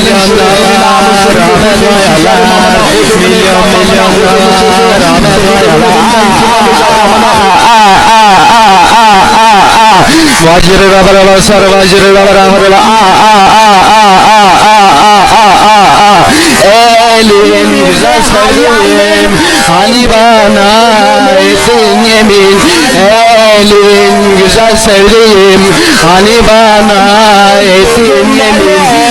milyonlar Ahmet Oyalar Milyon milyonlar Ahmet Oyalar Vajri rabara basar vajri rabara rabara Elin güzel sevdiğim Hani bana ettin yemin Elin güzel sevdiğim Hani bana ettin yemin. Elin güzel sevdiğim Hani bana ettin yemin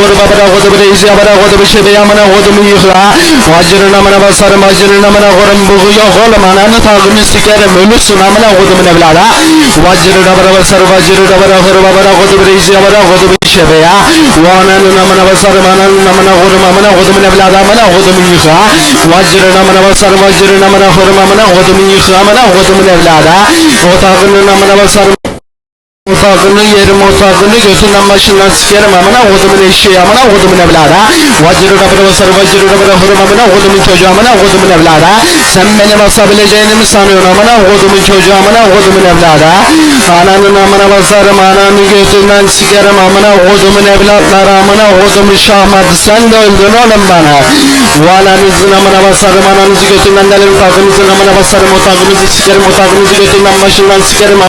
koru babara kodu bir izi yabara kodu bir şebe yamına kodu mu yıkla Vacırı namına basarım vacırı namına korum buğu yok oğlum ananı takımı sikerim ölürsün amına kodumun evlada Vacırı rabara basarım vacırı rabara koru babara kodu bir izi yabara kodu bir şebe ya Bu ananı namına basarım ananı namına korum amına kodumun evlada amına kodumu yıkla Vacırı namına basarım vacırı namına korum amına kodumu yıkla amına kodumun evlada O Otağını yerim otağını götünden başından sikerim amına kodumun eşeği amına kodumun evlada Vacırı rabına basarı vacırı rabına hurum amına kodumun çocuğu amına kodumun evlada Sen beni basabileceğini mi sanıyorsun amına kodumun çocuğu amına kodumun evlada Ananın amına basarım ananı götünden sikerim amına kodumun evlatları amına kodumun şahmatı sen de öldün oğlum bana. Bu ananızın amına basarım ananızı götünden delim takınızın amına basarım otağınızı sikerim otağınızı götünden başından sikerim